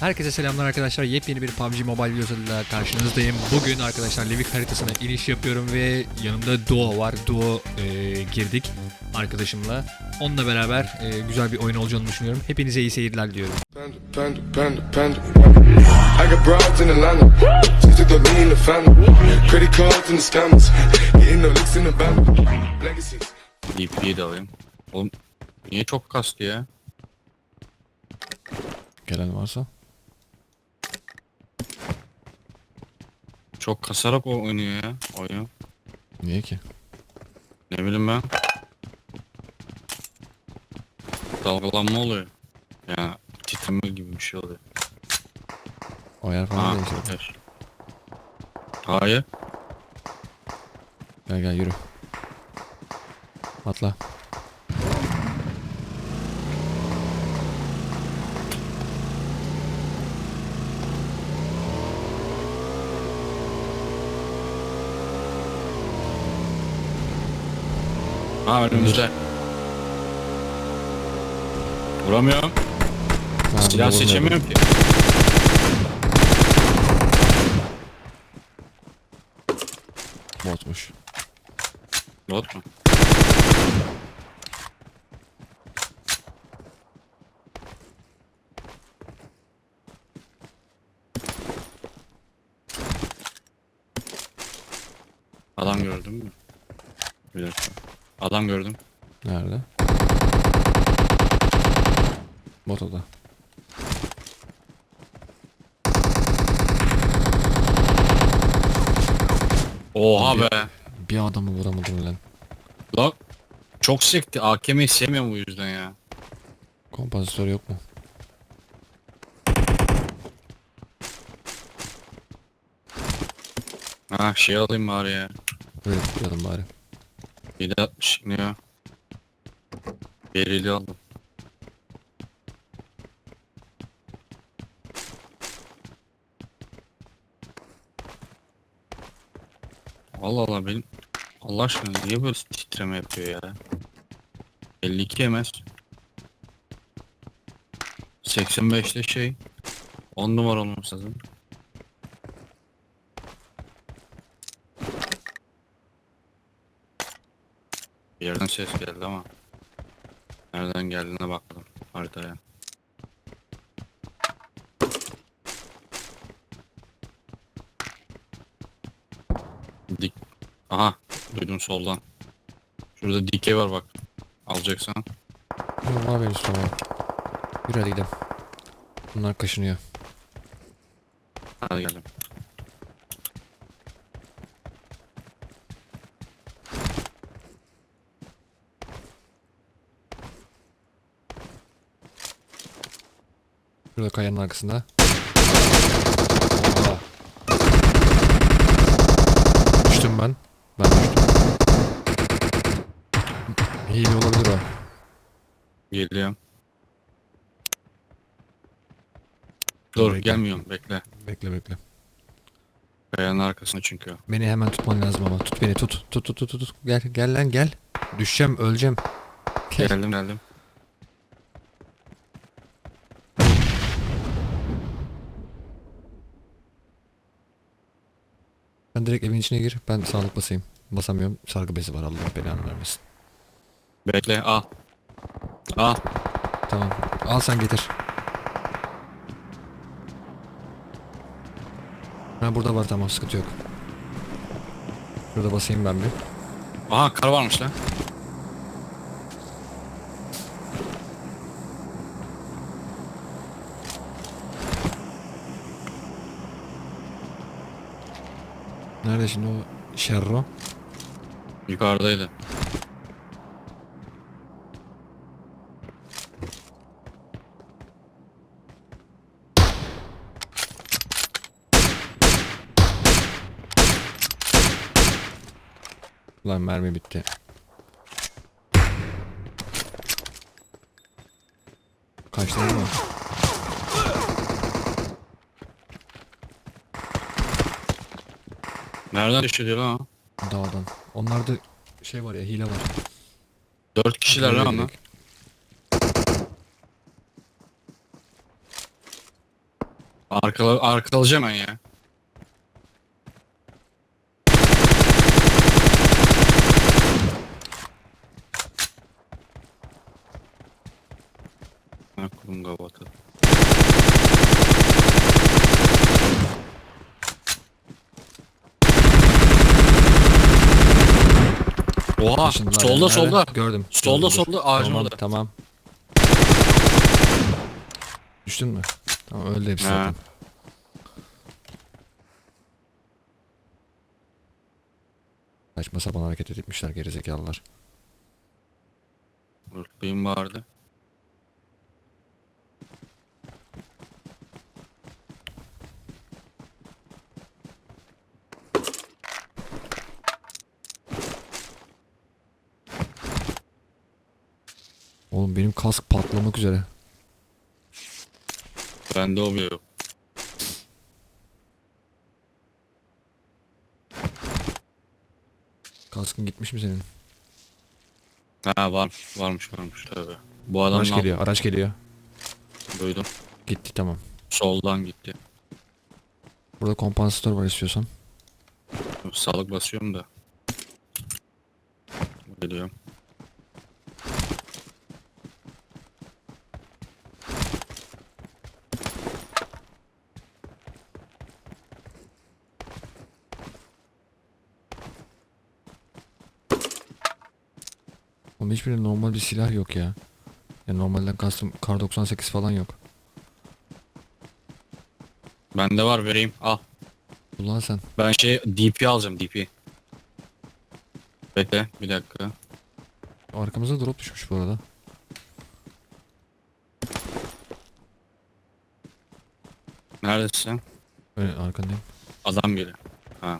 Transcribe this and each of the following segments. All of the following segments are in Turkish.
Herkese selamlar arkadaşlar. Yepyeni bir PUBG Mobile videosuyla karşınızdayım. Bugün arkadaşlar Levik haritasına iniş yapıyorum ve yanımda Duo var. Duo e, girdik arkadaşımla. Onunla beraber e, güzel bir oyun olacağını düşünüyorum. Hepinize iyi seyirler. Legacies. DP'yi de alayım. Oğlum niye çok kastı ya? Gelen varsa. Çok kasarak o oynuyor ya oyunu. Niye ki? Ne bileyim ben. Dalgalanma oluyor. Ya titreme gibi bir şey oluyor. Ayar Aa, evet. Hayır. Gel gel yürü. Atla. Ha önümüzde. Vuramıyorum. Silah seçemiyorum ki. Botmuş. Bot mu? Adam gördün mü? Bir dakika. Adam gördüm. Nerede? Bot o da. Oha be. Bir adamı vuramadım lan. Lan çok sekti. AKM'yi sevmiyorum bu yüzden ya. Kompansatör yok mu? Ha şey alayım bari ya. Böyle tutuyordum bari. 760 ne ya? Berili aldım. Allah Allah benim Allah aşkına niye böyle titreme yapıyor ya? 52 MS 85'te şey 10 numara olması lazım. Yerden ses geldi ama nereden geldiğine bakalım haritaya. Dik. Aha duydum soldan. Şurada dikey var bak. Alacaksan. Benim üstüme var. Yürü hadi gidelim. Bunlar kaşınıyor. Hadi geldim. Şurada kayanın arkasında. Aa. Düştüm ben. Ben düştüm. Hile olabilir o. Geliyorum. Dur Bekle. gelmiyorum bekle. Bekle bekle. Kayanın arkasında çünkü. o. Beni hemen tutman lazım ama. Tut beni tut. Tut tut tut tut. Gel gel lan gel. Düşeceğim öleceğim. Gel. Geldim geldim. Sen direkt evin içine gir. Ben sağlık basayım. Basamıyorum. Sargı bezi var Allah belanı vermesin. Bekle al. Al. Tamam. Al sen getir. Ha burada var tamam sıkıntı yok. Burada basayım ben bir. Aha kar varmış lan. Nerede şimdi o Sherro? Yukarıdaydı. Lan mermi bitti. Kaçtı mı? Nereden düşüyor lan o? Dağdan. Onlarda şey var ya hile var. Dört kişiler lan ama. Arkala, arkalayacağım ben ya. Oha Taşındılar solda yani. solda. Nerede? Gördüm. Solda, dur. solda, ağacın tamam, orada. Tamam. Düştün mü? Tamam öldü hepsi Ha. zaten. Saçma sapan hareket etmişler gerizekalılar. Benim vardı. Oğlum benim kask patlamak üzere. Bende o bile yok. Kaskın gitmiş mi senin? Ha var, varmış varmış tabii. Bu adam Araç geliyor, araç geliyor. duydum. Gitti tamam. Soldan gitti. Burada kompansatör var istiyorsan. Sağlık basıyorum da. Geliyorum. Oğlum hiçbir normal bir silah yok ya. Ya normalden kastım kar 98 falan yok. Bende var vereyim. Al. Kullan sen. Ben şey DP alacağım DP. Bekle bir dakika. Arkamıza drop düşmüş bu arada. Neredesin? Öyle arkandayım. Adam geliyor. Ha.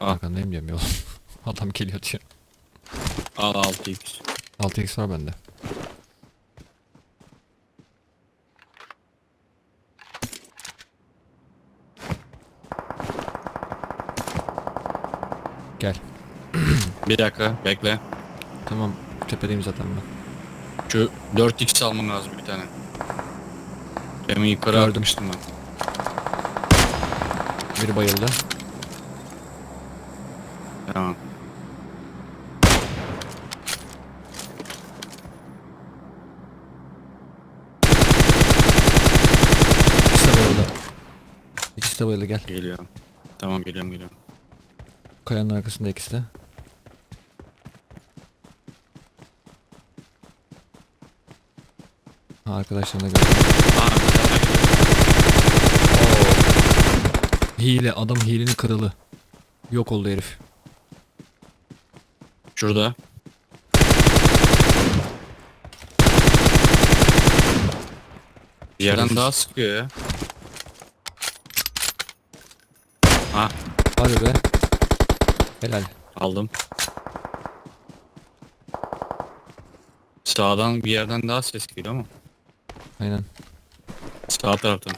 Ah. Arkandayım yol. Adam geliyor diyor. Al 6x. 6x var bende. Gel. Bir dakika bekle. Tamam. Tepedeyim zaten ben. Şu 4x almam lazım bir tane. Demin yukarı Gördüm. atmıştım ben. Biri bayıldı. Tamam. İkisi de bayıldı. İkisi de bayıldı gel. Geliyorum. Tamam geliyorum geliyorum. Kayanın arkasında ikisi de. Ha arkadaşlarına gördüm. Hile. Adam hilenin kralı. Yok oldu herif. Şurada. Bir yerden daha sıkıyor ya. Ha Hadi be. Helal. aldım. Sağdan bir yerden daha ses geliyor ama. Aynen. Sağ taraftan.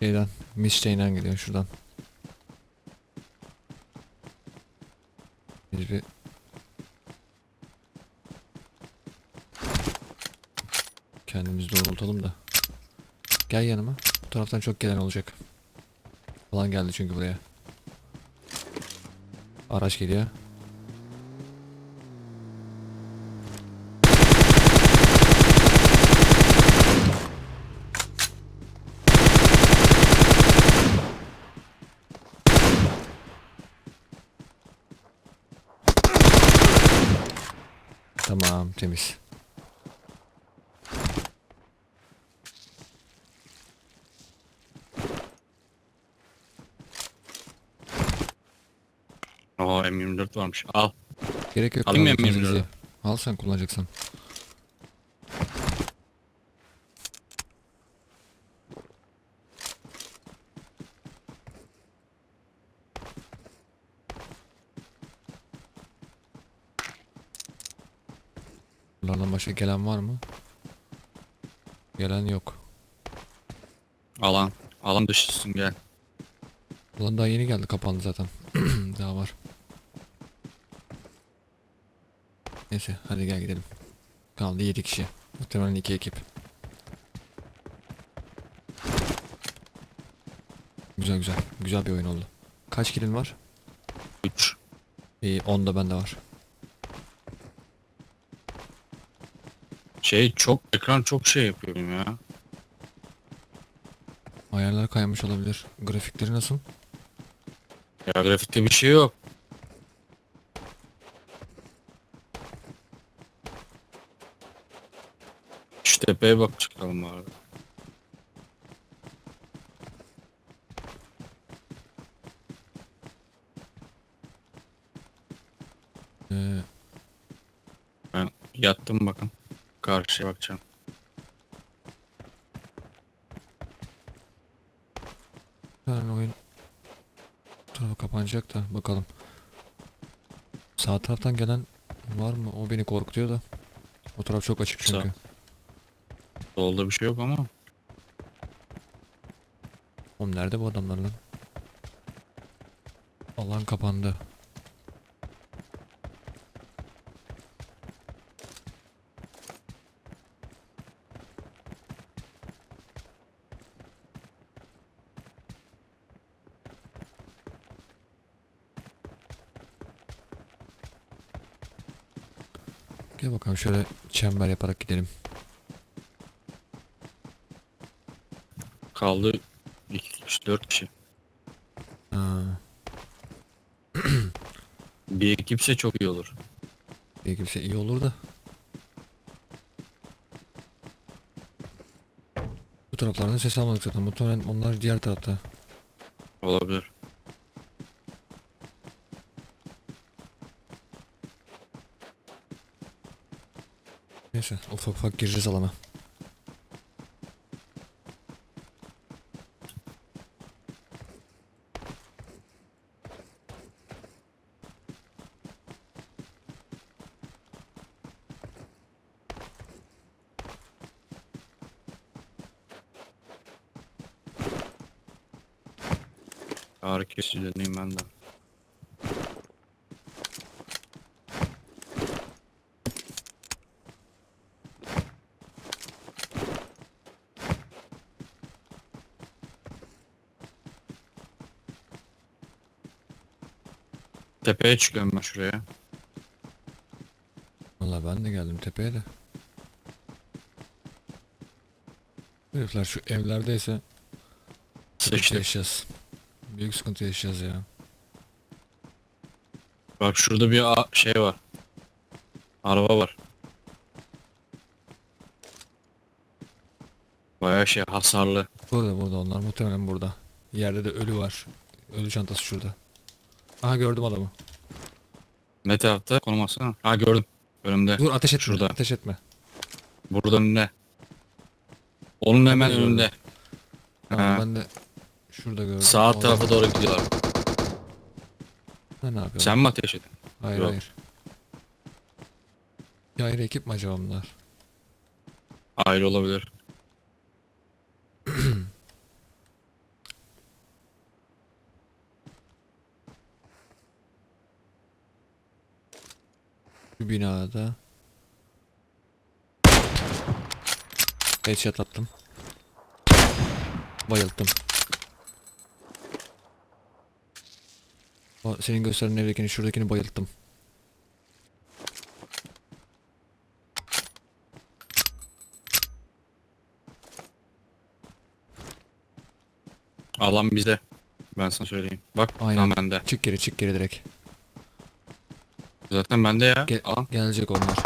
Şeyden. Miss Chain'den geliyor şuradan. Biz bir kendimizi doğrultalım da. Gel yanıma. Bu taraftan çok gelen olacak. Falan geldi çünkü buraya. Araç geliyor. Tamam temiz. Oo M24 varmış. Al. Gerek yok. Alayım mı kullanacaksan M24'ü? bizi. Al sen kullanacaksan. Başka gelen var mı? Gelen yok. Alan. Alan dışısın gel. Ulan daha yeni geldi kapandı zaten. daha var. Neyse hadi gel gidelim. Kaldı 7 kişi. Muhtemelen 2 ekip. Güzel güzel. Güzel bir oyun oldu. Kaç kilin var? 3. İyi 10 da bende var. Şey çok ekran çok şey yapıyorum ya. Ayarlar kaymış olabilir. Grafikleri nasıl? Ya grafikte bir şey yok. Şu tepeye bak çıkalım abi. Ee, Ben yattım bakın. Karşıya bakacağım. yani oyun bu tarafa kapanacak da bakalım. Sağ taraftan gelen var mı? O beni korkutuyor da. O taraf çok açık Sağ. çünkü. Solda bir şey yok ama. Oğlum nerede bu adamlar lan? Alan kapandı. Bakalım şöyle çember yaparak gidelim. Kaldı 2 kişi 4 kişi. Ha, Bir ekipse çok iyi olur. iyi kimse iyi olur da. Bu taraflardan ses almadık zaten. Muhtemelen onlar diğer tarafta. Olabilir. Neyse ufak ufak gireceğiz alana. Ağrı kesici deneyim ben de. Tepeye çıkıyorum ben şuraya. Valla ben de geldim tepeye de. Herifler şu evlerdeyse sıkıntı Sıçtık. yaşayacağız. Büyük sıkıntı yaşayacağız ya. Bak şurada bir a- şey var. Araba var. Bayağı şey hasarlı. Burada burada onlar muhtemelen burada. Yerde de ölü var. Ölü çantası şurada. Aha gördüm adamı. Ne tarafta? Konum atsana. Ha gördüm. Önümde. Dur ateş etme. Şurada. Ateş etme. Burada önünde. Onun hemen gördüm. önünde. Tamam, ben de şurada gördüm. Sağ O tarafa adam- doğru gidiyorlar. Ha, ne yapıyor? Sen mi ateş ettin? Hayır Yok. hayır. Ya ayrı ekip mi acaba bunlar? Ayrı olabilir. Şu binada. Headshot attım. Bayılttım. O senin gösteren evdekini şuradakini bayılttım. Alan bizde. Ben sana söyleyeyim. Bak Aynen. tam bende. Çık geri çık geri direkt. Zaten bende ya. Gel Alan. gelecek onlar.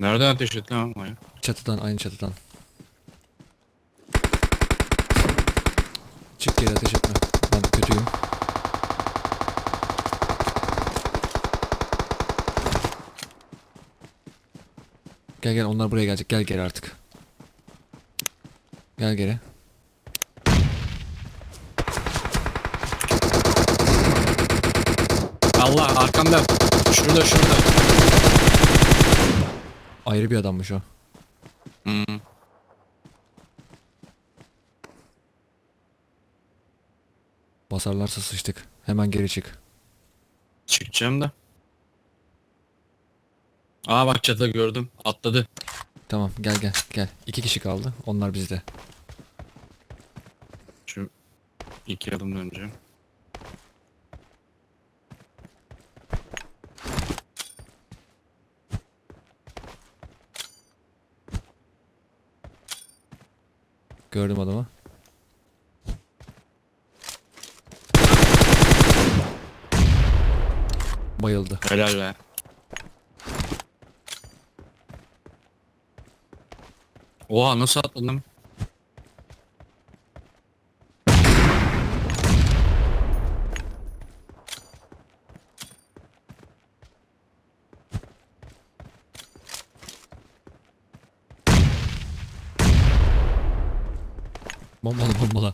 Nereden ateş ettin ama ya? Çatıdan aynı çatıdan. Çık geri ateş etme. Ben kötüyüm. Gel gel onlar buraya gelecek. Gel geri artık. Gel geri. Allah arkamda. Şurada şurada. Ayrı bir adammış o. Hmm. Basarlarsa sıçtık. Hemen geri çık. Çıkacağım da. Aa bak çatıda gördüm. Atladı. Tamam gel gel gel. İki kişi kaldı. Onlar bizde. Şu iki adım döneceğim. Gördüm adamı. Bayıldı. Helal be. Oha nasıl atladım? Bombala bombala.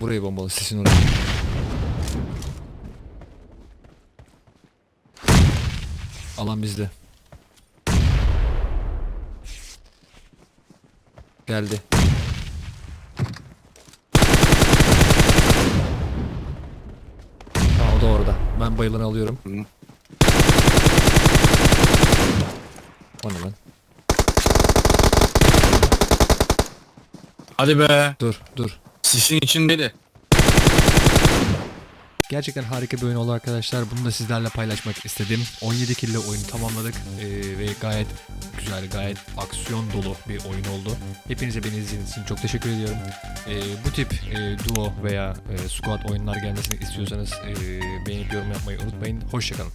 Burayı bombala sesin oraya. Alan bizde. Geldi. Ha o da orada. Ben bayılanı alıyorum. Hı. O ne lan? Hadi be. Dur dur. Sisin içindeydi. Gerçekten harika bir oyun oldu arkadaşlar. Bunu da sizlerle paylaşmak istedim. 17 kill ile oyunu tamamladık Ee, ve gayet güzel, gayet aksiyon dolu bir oyun oldu. Hepinize beni izlediğiniz için çok teşekkür ediyorum. Ee, bu tip e, duo veya e, squad oyunlar gelmesini istiyorsanız e, beğenip yorum yapmayı unutmayın. Hoşçakalın.